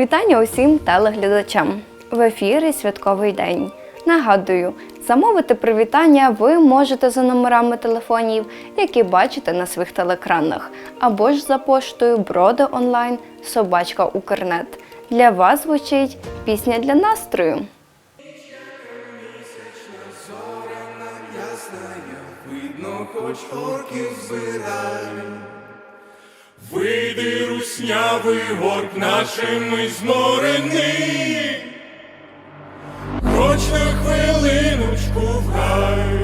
Вітання усім телеглядачам. В ефірі святковий день. Нагадую, замовити привітання ви можете за номерами телефонів, які бачите на своїх телекранах, або ж за поштою Броди онлайн Собачка Укрнет. Для вас звучить пісня для настрою. Хоч орків збираю. Вийди руснявий горд нашими зморений, хоч на хвилиночку в гай.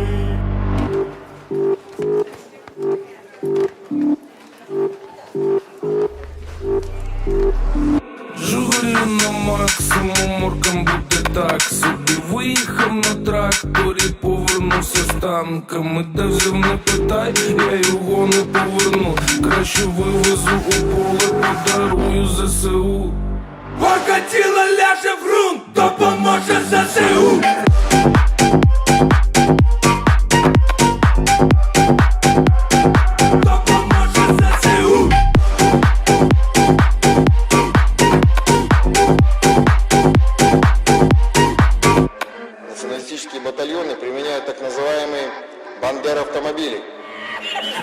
Танками Де взяв не питай, я його не поверну Краще вивезу у поле, подарую ЗСУ Орка тіло ляже в грунт, допоможе ЗСУ. батальоны применяют так называемые бандер-автомобили.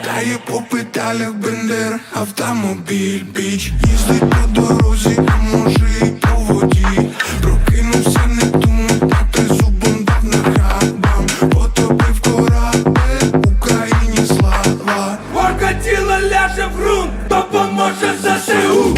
Дає по педалях бендер, автомобіль, біч Їздить по дорозі, а може і по воді Прокинувся, не думав, та ти зубом дав на хабам Потопив корабель, Україні слава Орка тіло ляже в ґрунт, допоможе ЗСУ.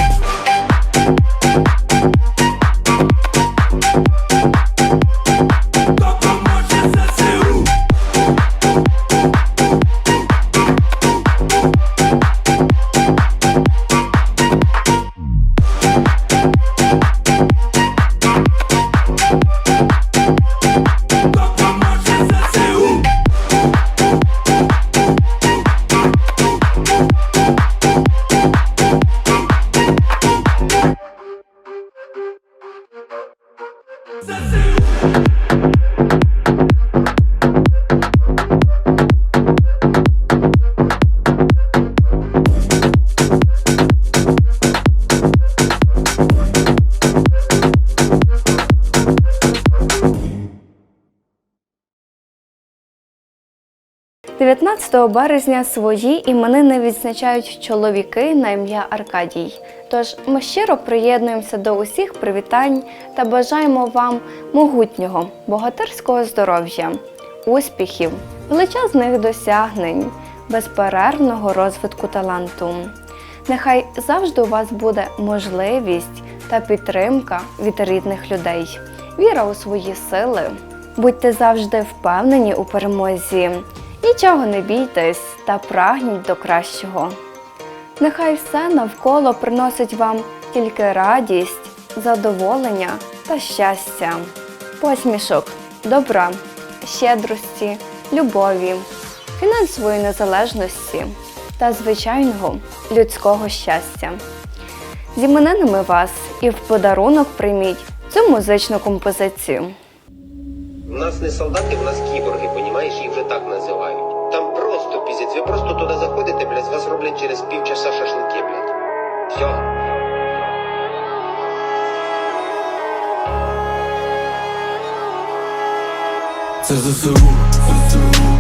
Березня свої іменини відзначають чоловіки на ім'я Аркадій. Тож ми щиро приєднуємося до усіх привітань та бажаємо вам могутнього, богатирського здоров'я, успіхів, величезних досягнень, безперервного розвитку таланту. Нехай завжди у вас буде можливість та підтримка від рідних людей, віра у свої сили. Будьте завжди впевнені у перемозі. Нічого не бійтесь та прагніть до кращого. Нехай все навколо приносить вам тільки радість, задоволення та щастя, посмішок, добра, щедрості, любові, фінансової незалежності та звичайного людського щастя. З іменинами вас і в подарунок прийміть цю музичну композицію. У нас не солдати, у нас кіборги, понімаєш, так називають. Там просто піздець, ви просто туди заходите, блядь, вас роблять через півчаса шашлики, блядь. Все. Це ЗСУ,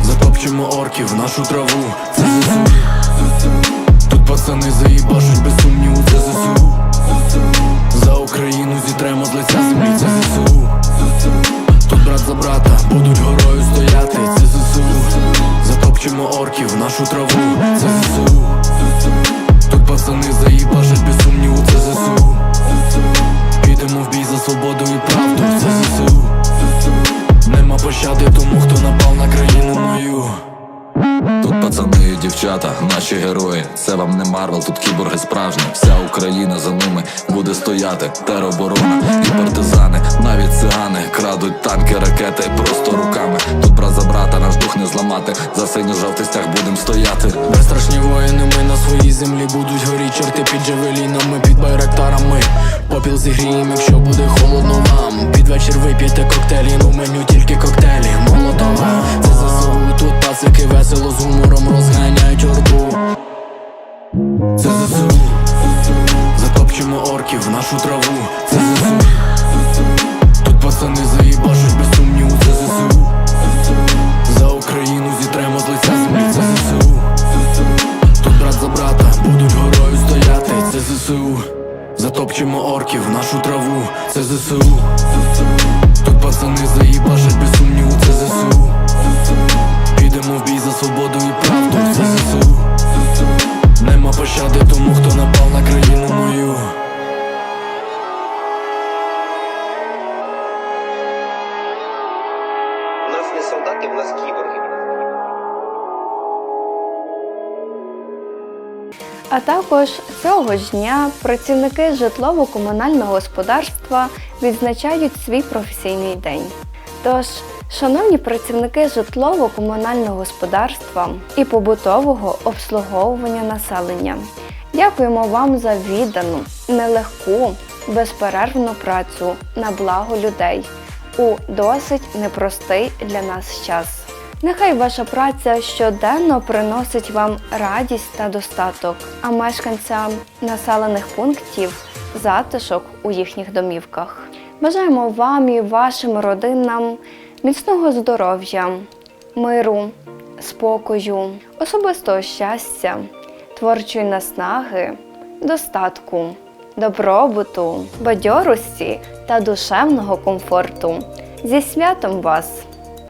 затопчемо орків в нашу траву. Це ЗСУ, тут пацани заїбашуть без сумніву. Це ЗСУ, за Україну зітремо з лиця землі. Це ЗСУ, брат за брата. Будуть горою стояти. Це ЗСУ, затопчемо орків в нашу траву. Це ЗСУ, тут пацани заїбашать без сумніву. Це ЗСУ, підемо в бій за свободу і правду. Це ЗСУ. Нема пощади тому, хто напав на країну мою. Пацани і дівчата, наші герої. Це вам не Марвел, тут кіборги справжні. Вся Україна за ними буде стояти. Тероборона і партизани, навіть цигани крадуть танки, ракети просто руками. Тут брат за брата, наш дух не зламати. За синьо-жовтий стяг будем стояти. Безстрашні воїни, ми на своїй землі будуть горі чорти під джавелінами, під байрактарами. Попіл зігрієм, якщо буде холодно вам. Під вечір вип'єте коктейлі, ну меню А також цього ж дня працівники житлово-комунального господарства відзначають свій професійний день. Тож, шановні працівники житлово-комунального господарства і побутового обслуговування населення, дякуємо вам за віддану, нелегку, безперервну працю на благо людей у досить непростий для нас час. Нехай ваша праця щоденно приносить вам радість та достаток, а мешканцям населених пунктів затишок у їхніх домівках. Бажаємо вам і вашим родинам міцного здоров'я, миру, спокою, особистого щастя, творчої наснаги, достатку, добробуту, бадьорості та душевного комфорту. Зі святом вас!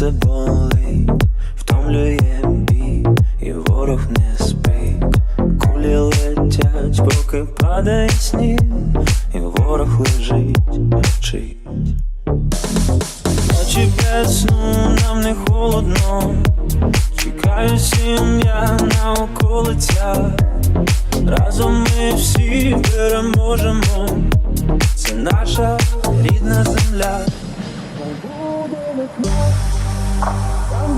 Серце болить, втомлює бій, і ворог не спить. Кулі летять, поки падає сніг, і ворог лежить, мовчить. Ночі без сну нам не холодно, чекаю сім'я на околицях. Разом ми всі переможемо. Це наша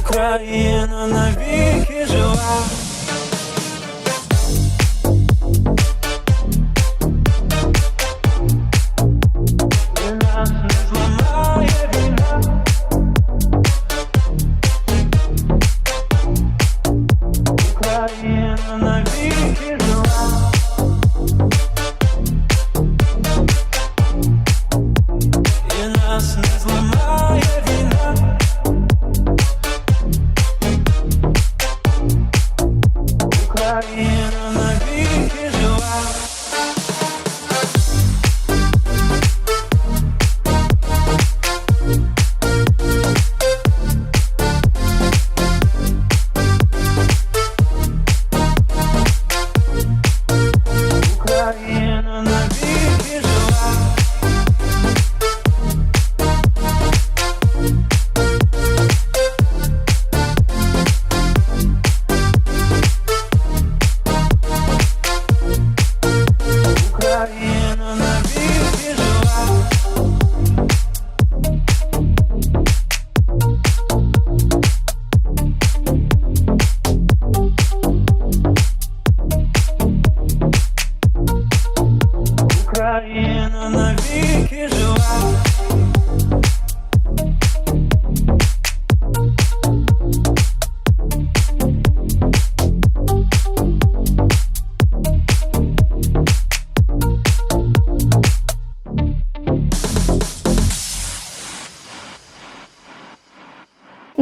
Україна навіки жива.